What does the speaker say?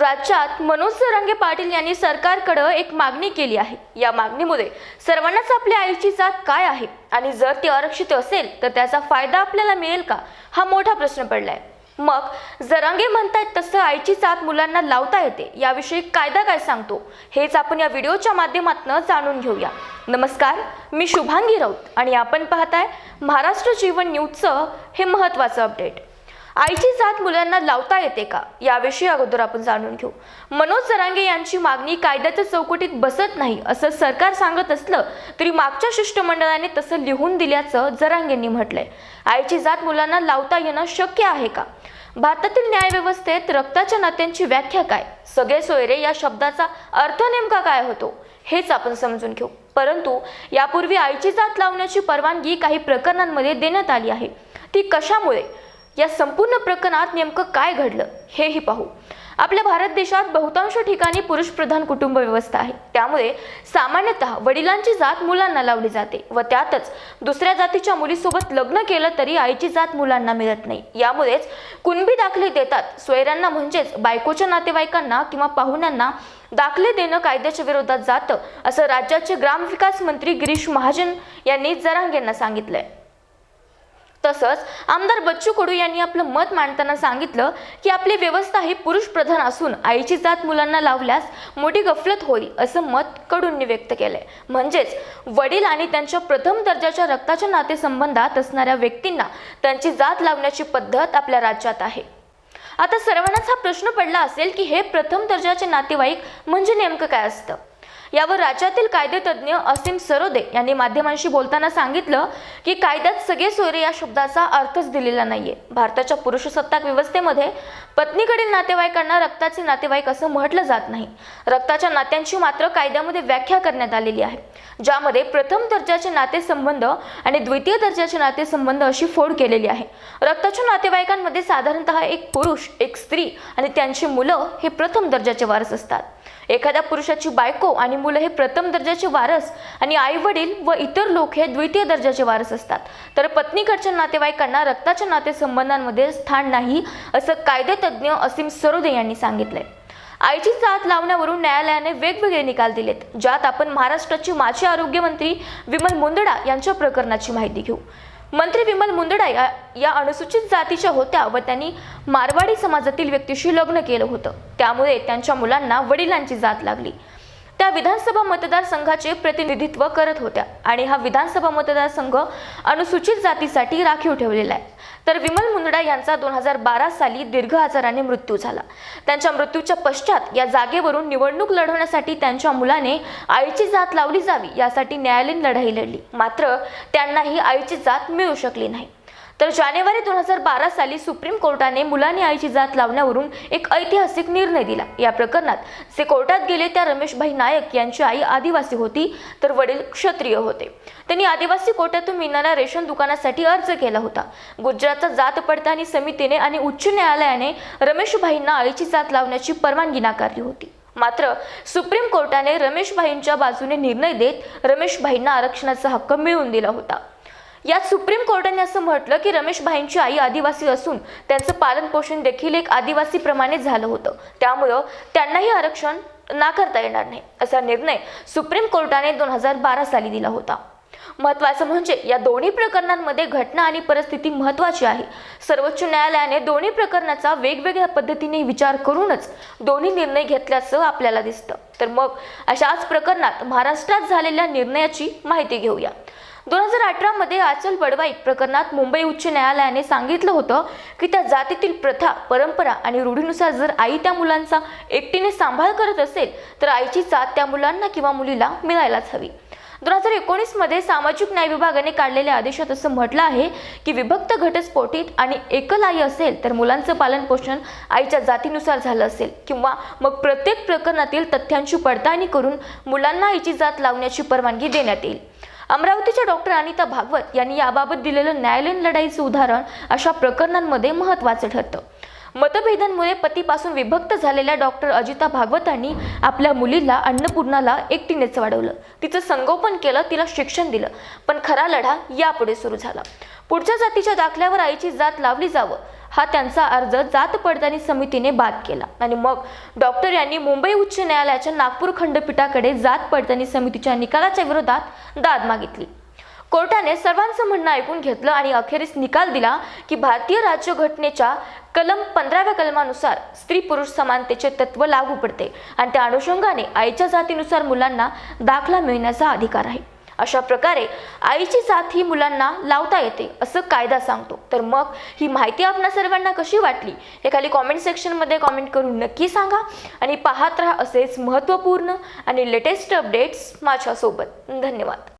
राज्यात मनोज सरंगे पाटील यांनी सरकारकडं एक मागणी केली आहे. या मागणीमुळे सर्वांनाच आपल्या आईची जात काय आहे? आणि जर ती आरक्षित असेल तर त्याचा फायदा आपल्याला मिळेल का? हा मोठा प्रश्न पडलाय. मग जरांगे म्हणतायत तसं आईची जात मुलांना लावता येते. याविषयी कायदा काय सांगतो? हेच आपण या व्हिडिओच्या माध्यमातून जाणून घेऊया. नमस्कार मी शुभांगी राऊत आणि आपण पाहताय महाराष्ट्र जीवन न्यूजचं हे महत्त्वाचं अपडेट. आईची जात मुलांना लावता येते का? याविषयी अगोदर आपण जाणून घेऊ. मनोज जरांगे यांची मागणी कायद्याच्या चौकटीत बसत नाही असं सरकार सांगत असलं तरी मागच्या शिष्टमंडळाने तसं लिहून दिल्याचं जरांगेंनी म्हटलंय. आईची जात मुलांना लावता येणं शक्य आहे का? भारतातील न्यायव्यवस्थेत रक्ताच्या नात्यांची व्याख्या काय? सगळे सोयरे या शब्दाचा अर्थ नेमका काय होतो? हेच आपण समजून घेऊ. परंतु यापूर्वी आईची जात लावण्याची परवानगी काही प्रकरणांमध्ये देण्यात आली आहे. ती कशामुळे? या संपूर्ण प्रकरणात नेमकं काय घडलं हेही पाहू. आपल्या भारत देशात बहुतांश ठिकाणी पुरुष प्रधान कुटुंब व्यवस्था आहे. त्यामुळे सामान्यतः वडिलांची जात मुलांना लावली जाते व त्यातच दुसऱ्या जातीच्या मुलीसोबत लग्न केलं तरी आईची जात मुलांना मिळत नाही. यामुळेच कुणबी दाखले देतात सोयऱ्यांना म्हणजेच बायकोच्या नातेवाईकांना किंवा पाहुण्यांना दाखले देणं कायद्याच्या विरोधात जातं असं राज्याचे ग्रामविकास मंत्री गिरीश महाजन यांनी जरांग यांना सांगितलंय. तसंच आमदार बच्चू कडू यांनी आपलं मत मांडताना सांगितलं की आपली व्यवस्था ही पुरुष प्रधान असून आईची जात मुलांना लावल्यास मोठी गफलत होईल असं मत कडूंनी व्यक्त केलंय. म्हणजेच वडील आणि त्यांच्या प्रथम दर्जाच्या रक्ताच्या नातेसंबंधात असणाऱ्या व्यक्तींना त्यांची जात लावण्याची पद्धत आपल्या राज्यात आहे. आता सर्वांनाच हा प्रश्न पडला असेल की हे प्रथम दर्जाचे नातेवाईक म्हणजे नेमकं काय असतं? यावर राज्यातील कायदेतज्ञ असीम सरोदे यांनी माध्यमांशी बोलताना सांगितलं की कायद्यात सगळे सोयरे या शब्दाचा अर्थच दिलेला नाहीये. भारताच्या पुरुषसत्ताक व्यवस्थेमध्ये पत्नीकडील नातेवाईकांना रक्ताचे नातेवाईक असं म्हटलं जात नाही. रक्ताच्या नात्यांची मात्र कायद्यामध्ये व्याख्या करण्यात आलेली आहे. ज्यामध्ये प्रथम दर्जाचे नातेसंबंध आणि द्वितीय दर्जाचे नातेसंबंध अशी फोड केलेली आहे. रक्ताच्या नातेवाईकांमध्ये साधारणतः एक पुरुष एक स्त्री आणि त्यांची मुलं हे प्रथम दर्जाचे वारस असतात. एखाद्या पुरुषाची बायको आणि मुलं हे प्रथम दर्जाचे वारस आणि आई वडील व इतर लोक हे द्वितीय दर्जाचे वारस असतात. तर पत्नीकडच्या नातेवाईकांना रक्ताच्या नातेसंबंधांमध्ये स्थान नाही असं कायदेतज्ञ असीम सरोदे यांनी सांगितलंय. आईची जात लावण्यावरून न्यायालयाने वेगवेगळे निकाल दिलेत ज्यात आपण महाराष्ट्राचे माजी आरोग्यमंत्री विमल मुंदडा यांच्या प्रकरणाची माहिती घेऊ. मंत्री विमल मुंदडा या या अनुसूचित जातीच्या होत्या व त्यांनी मारवाडी समाजातील व्यक्तीशी लग्न केलं होतं. त्यामुळे त्यांच्या मुलांना वडिलांची जात लागली. त्या विधानसभा मतदारसंघाचे प्रतिनिधित्व करत होत्या आणि हा विधानसभा मतदारसंघ अनुसूचित जातीसाठी राखीव ठेवलेला आहे. तर विमल मुंदडा यांचा दोन हजार बारा साली दीर्घ आजाराने मृत्यू झाला. त्यांच्या मृत्यूच्या पश्चात या जागेवरून निवडणूक लढवण्यासाठी त्यांच्या मुलाने आईची जात लावली जावी यासाठी न्यायालयीन लढाई लढली. मात्र त्यांनाही आईची जात मिळू शकली नाही. तर जानेवारी दोन हजार बारा साली सुप्रीम कोर्टाने मुलाने आईची जात लावण्यावरून एक ऐतिहासिक निर्णय दिला. या प्रकरणात जे कोर्टात गेले त्या रमेशभाई नायक यांची आई आदिवासी होती तर वडील क्षत्रिय होते. त्यांनी आदिवासी कोर्टातून मिळणाऱ्या रेशन दुकानासाठी अर्ज केला होता. गुजरातचा जात पडताळणी समितीने आणि उच्च न्यायालयाने रमेशभाईंना आईची जात लावण्याची परवानगी नाकारली होती. मात्र सुप्रीम कोर्टाने रमेशभाईंच्या बाजूने निर्णय देत रमेशभाईंना आरक्षणाचा हक्क मिळवून दिला होता. यात सुप्रीम कोर्टाने असं म्हटलं की रमेश भाईंची आई आदिवासी असून त्यांचं पालन पोषण देखील एक आदिवासीप्रमाणे झालं होतं. त्यामुळं त्यांनाही आरक्षण नाकारता येणार नाही असा निर्णय सुप्रीम कोर्टाने दोन हजार बारा साली दिला होता. महत्वाचं म्हणजे या दोन्ही प्रकरणांमध्ये घटना आणि परिस्थिती महत्वाची आहे. सर्वोच्च न्यायालयाने दोन्ही प्रकरणाचा वेगवेगळ्या पद्धतीने विचार करूनच दोन्ही निर्णय घेतल्याचं आपल्याला दिसतं. तर मग अशाच प्रकरणात महाराष्ट्रात झालेल्या निर्णयाची माहिती घेऊया. दोन हजार अठरामध्ये आचल बडवाई प्रकरणात मुंबई उच्च न्यायालयाने सांगितलं होतं की त्या जातीतील प्रथा परंपरा आणि रूढीनुसार जर आई त्या मुलांचा एकटीने सांभाळ करत असेल तर आईची जात त्या मुलांना किंवा मुलीला मिळायलाच हवी. दोन हजार एकोणीसमध्ये सामाजिक न्याय विभागाने काढलेल्या आदेशात असं म्हटलं आहे की विभक्त घटस्फोटीत आणि एकल आई असेल तर मुलांचं पालन पोषण आईच्या जातीनुसार झालं असेल किंवा मग प्रत्येक प्रकरणातील तथ्यांची पडताळणी करून मुलांना आईची जात लावण्याची परवानगी देण्यात येईल. अमरावतीच्या डॉक्टर अनिता भागवत यांनी याबाबत दिलेलं न्यायालयीन लढाईचं उदाहरण अशा प्रकरणांमध्ये महत्त्वाचं ठरतं. मतभेदांमुळे पतीपासून विभक्त झालेल्या डॉक्टर अजिता भागवतांनी आपल्या मुलीला अन्नपूर्णाला एकटीनेच वाढवलं. तिचं संगोपन केलं तिला शिक्षण दिलं. पण खरा लढा यापुढे सुरू झाला. पुढच्या जातीच्या दाखल्यावर आईची जात लावली जावं. हा त्यांचा अर्ज जात पडताळणी समितीने बाद केला. आणि मग डॉक्टर यांनी मुंबई उच्च न्यायालयाच्या नागपूर खंडपीठाकडे जात पडताळणी समितीच्या निकालाच्या विरोधात दाद मागितली. कोर्टाने सर्वांचं म्हणणं ऐकून घेतलं आणि अखेरीस निकाल दिला की भारतीय राज्यघटनेच्या कलम पंधराव्या कलमानुसार स्त्री पुरुष समानतेचे तत्व लागू पडते आणि त्या अनुषंगाने आईच्या जातीनुसार मुलांना दाखला मिळण्याचा अधिकार आहे. अशा प्रकारे आईची साथ ही मुलांना लावता येते असं कायदा सांगतो. तर मग ही माहिती आपल्या सर्वांना कशी वाटली हे खाली कॉमेंट सेक्शनमध्ये कॉमेंट करून नक्की सांगा आणि पाहत राहा असेच महत्त्वपूर्ण आणि लेटेस्ट अपडेट्स माझ्यासोबत. धन्यवाद.